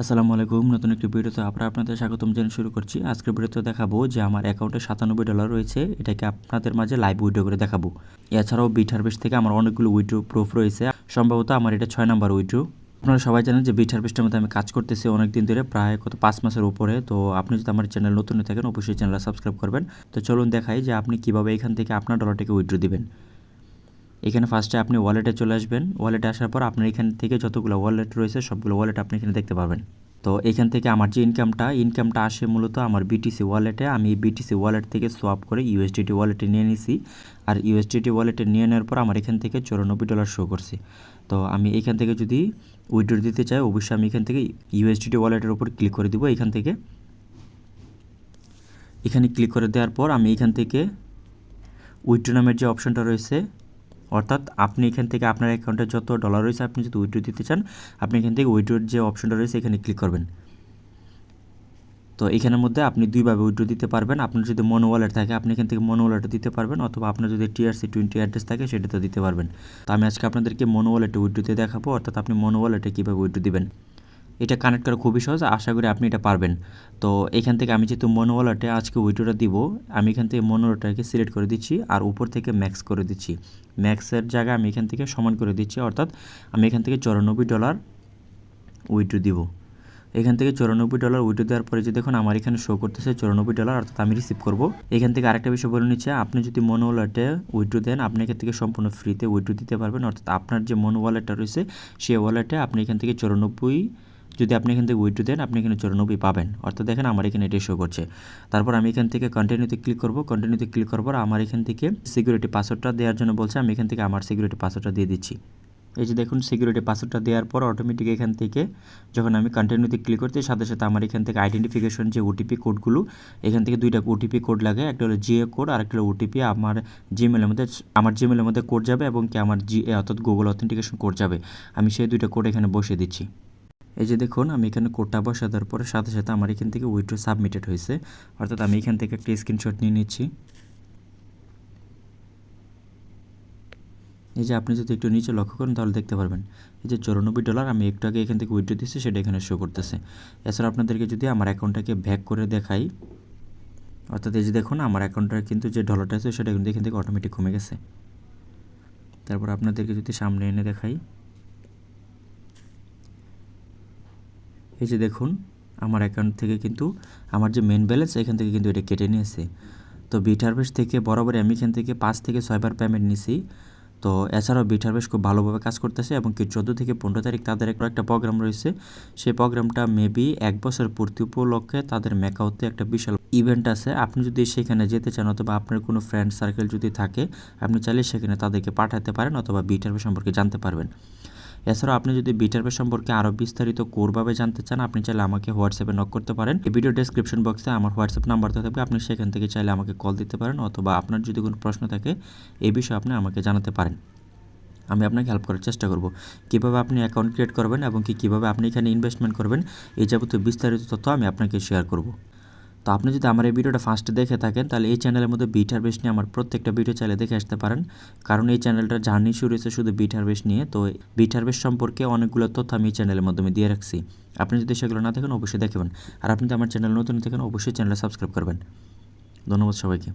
আসসালামু আলাইকুম, নতুন একটি ভিডিওতে আমরা আপনাদের স্বাগতম জানিয়ে শুরু করছি। আজকের ভিডিওতে দেখাবো যে আমার অ্যাকাউন্টে সাতানব্বই ডলার রয়েছে, এটাকে আপনাদের মাঝে লাইভ উইড্রো করে দেখাবো। এছাড়াও বিট হারভেস্ট থেকে আমার অনেকগুলো উইড্রো প্রুফ রয়েছে, সম্ভবত আমার এটা ছয় নাম্বার উইড্রো আপনারা সবাই জানেন যে বিট হারভেস্টের মধ্যে আমি কাজ করতেছি অনেক দিন ধরে, প্রায় কত পাঁচ মাসের উপরে। তো আপনি যদি আমার চ্যানেল নতুন থাকেন, অবশ্যই চ্যানেলটা সাবস্ক্রাইব করবেন। তো চলুন দেখাই যে আপনি কীভাবে এখান থেকে আপনার ডলারটাকে উইড্রো দিবেন। এখানে ফার্স্টে আপনি ওয়ালেটে চলে আসবেন। ওয়ালেটে আসার পর আপনার এখান থেকে যতগুলো ওয়ালেট রয়েছে, সবগুলো ওয়ালেট আপনি এখানে দেখতে পাবেন তো এখান থেকে আমার যে ইনকামটা ইনকামটা আসে মূলত আমার বিটিসি ওয়ালেটে আমি বিটিসি ওয়ালেট থেকে সোয়াপ করে ইউএসডিটি ওয়ালেটে নিয়ে নিছি। আর ইউএসডিটি ওয়ালেটে নিয়ে নেওয়ার পর আমার এখান থেকে চৌরানব্বই ডলার শো করছে। তো আমি এখান থেকে যদি উইড্রো দিতে চাই, অবশ্যই আমি এখান থেকে ইউএসডিটি ওয়ালেটের উপর ক্লিক করে দিব এখান থেকে। এখানে ক্লিক করে দেওয়ার পর আমি এখান থেকে উইড্রো নামের যে অপশনটা রয়েছে অর্থাৎ আপনি এখান থেকে আপনার অ্যাকাউন্টে যত ডলার রয়েছে, আপনি যদি উইড্রো দিতে চান, আপনি এখান থেকে উইড্রোর যে অপশনটা রয়েছে, এখানে ক্লিক করবেন। তো এখানের মধ্যে আপনি দুইভাবে উইড্রো দিতে পারবেন। আপনার যদি মনো ওয়ালেট থাকে, আপনি এখান থেকে মনো ওয়ালেটে দিতে পারবেন, অথবা আপনার যদি টিআরসি টোয়েন্টি অ্যাড্রেস থাকে সেটা তো দিতে পারবেন। তো আমি আজকে আপনাদেরকে মনো ওয়ালেটে উইড্রোতে দেখাবো, অর্থাৎ আপনি মনো ওয়ালেটে কীভাবে উইড্রো দিবেন। এটা কানেক্ট করা খুবই সহজ, আশা করি আপনি এটা পারবেন। তো এখান থেকে আমি যেহেতু মনো ওয়ালেটে আজকে উইড্রোটা দিব, আমি এখান থেকে মনো ওয়ালেটটাকে সিলেক্ট করে দিচ্ছি আর উপর থেকে ম্যাক্স করে দিচ্ছি। ম্যাক্সের জায়গায় আমি এখান থেকে সমান করে দিচ্ছি, অর্থাৎ আমি এখান থেকে চৌরানব্বই ডলার উইড্রো দিব। এখান থেকে চৌরানব্বই ডলার উইড্রো দেওয়ার পরে যে দেখুন আমার এখানে শো করতেছে চৌরানব্বই ডলার অর্থাৎ আমি রিসিভ করব। এখান থেকে আরেকটা বিষয় বলে নিচ্ছে, আপনি যদি মনো ওয়ালেটে উইড্রো দেন, আপনি এখান থেকে সম্পূর্ণ ফ্রিতে উইড্রো দিতে পারবেন, অর্থাৎ আপনার যে মনো ওয়ালেটটা রয়েছে, সেই ওয়ালেটে আপনি এখান থেকে চৌরানব্বই যদি আপনি এখান থেকে উইড্রো দেন, আপনি এখানে চৌরানব্বই পাবেন। অর্থাৎ দেখেন আমার এখানে এটাই শো করছে। তারপর আমি এখান থেকে কন্টিনিউতে ক্লিক করব। কন্টিনিউতে ক্লিক করার পর আমার এখান থেকে সিকিউরিটি পাসওয়ার্ডটা দেওয়ার জন্য বলছে, আমি এখান থেকে আমার সিকিউরিটি পাসওয়ার্ডটা দিয়ে দিচ্ছি। এই যে দেখুন সিকিউরিটি পাসওয়ার্ডটা দেওয়ার পর অটোমেটিক এখান থেকে যখন আমি কন্টিনিউতে ক্লিক করতে সাথে সাথে আমার এখান থেকে আইডেন্টিফিকেশন যে ওটিপি কোডগুলো এখান থেকে দুইটা ওটিপি কোড লাগে, একটা হলো জিএ কোড আর একটা হলো ওটিপি আমার জিমেলের মধ্যে, আমার জিমেলের মধ্যে কোড যাবে এবং কি আমার জি অর্থাৎ গুগল অথেন্টিকেশন কোড যাবে। আমি সেই দুইটা কোড এখানে বসিয়ে দিচ্ছি। এই যে দেখুন, আমি এখানে কোডটা বসা দেওয়ার পরে সাথে সাথে আমার এখান থেকে উইথড্র সাবমিটেড হয়েছে। অর্থাৎ আমি এখান থেকে একটা স্ক্রিনশট নিয়ে নিচ্ছি। এই যে আপনি যদি একটু নিচে লক্ষ্য করেন, তাহলে দেখতে পারবেন। এই যে চৌরানব্বই ডলার আমি একটু আগে এখান থেকে উইথড্র দিচ্ছি সেটা এখানে শো করতেছে। এছাড়া আপনাদেরকে যদি আমার অ্যাকাউন্টটাকে ভ্যাক করে দেখাই, অর্থাৎ এই যে দেখুন, আমার অ্যাকাউন্টটার কিন্তু যে ডলারটা আছে, সেটা কিন্তু এখান থেকে অটোমেটিক কমে গেছে। তারপর আপনাদেরকে যদি সামনে এনে দেখাই। এই যে দেখুন, আমার অ্যাকাউন্ট থেকে কিন্তু আমার যে মেন ব্যালেন্স এখান থেকে কিন্তু এটা কেটে নিয়েছে। তো বিট হারভেস্ট থেকে বরাবরই আমি এখান থেকে পাঁচ থেকে ছয়বার পেমেন্ট নিছি। তো এছাড়াও বিট হারভেস্ট খুব ভালোভাবে কাজ করতেছে এবং কি চোদ্দ থেকে পনেরো তারিখ তাদের একটা প্রোগ্রাম রয়েছে। সেই প্রোগ্রামটা মেবি এক বছর পূর্তি উপলক্ষে তাদের মেকাউতে একটা বিশাল ইভেন্ট আছে। আপনি যদি সেখানে যেতে চান অথবা আপনার কোনো ফ্রেন্ড সার্কেল যদি থাকে, আপনি চাইলে সেখানে তাদেরকে পাঠাতে পারেন অথবা বিট হারভেস্ট সম্পর্কে জানতে পারবেন। এছাড়াও আপনি যদি বিটারপে সম্পর্কে আরও বিস্তারিত কোরভাবে জানতে চান, আপনি চাইলে আমাকে হোয়াটসঅ্যাপে নক করতে পারেন। ভিডিও ডেসক্রিপশন বক্সে আমার হোয়াটসঅ্যাপ নাম্বার থাকবে। আপনি সেখান থেকে চাইলে আমাকে কল দিতে পারেন অথবা আপনার যদি কোনো প্রশ্ন থাকে, এই বিষয়ে আপনি আমাকে জানাতে পারেন। আমি আপনাকে হেল্প করার চেষ্টা করব। কীভাবে আপনি অ্যাকাউন্ট ক্রিয়েট করবেন এবং কি কীভাবে আপনি এখানে ইনভেস্টমেন্ট করবেন, এই যাবতীয় বিস্তারিত তথ্য আমি আপনাকে শেয়ার করব। তো আপনি যদি আমার এই ভিডিওটা ফার্স্টে দেখে থাকেন, তাহলে এই চ্যানেলের মধ্যে বিট হারভেস্ট নিয়ে আমার প্রত্যেকটা ভিডিও চাইলে দেখে আসতে পারেন। কারণ এই চ্যানেলটা জার্নি শুরু হয়েছে শুধু বিট হারভেস্ট নিয়ে, তো বিট হারভেস্ট সম্পর্কে অনেকগুলো তথ্য আমি এই চ্যানেলের মাধ্যমে দিয়ে রাখছি। আপনি যদি সেগুলো না দেখেন, অবশ্যই দেখবেন আর আপনি যদি আমার চ্যানেল নতুন দেখেন, অবশ্যই চ্যানেলটা সাবস্ক্রাইব করবেন। ধন্যবাদ সবাইকে।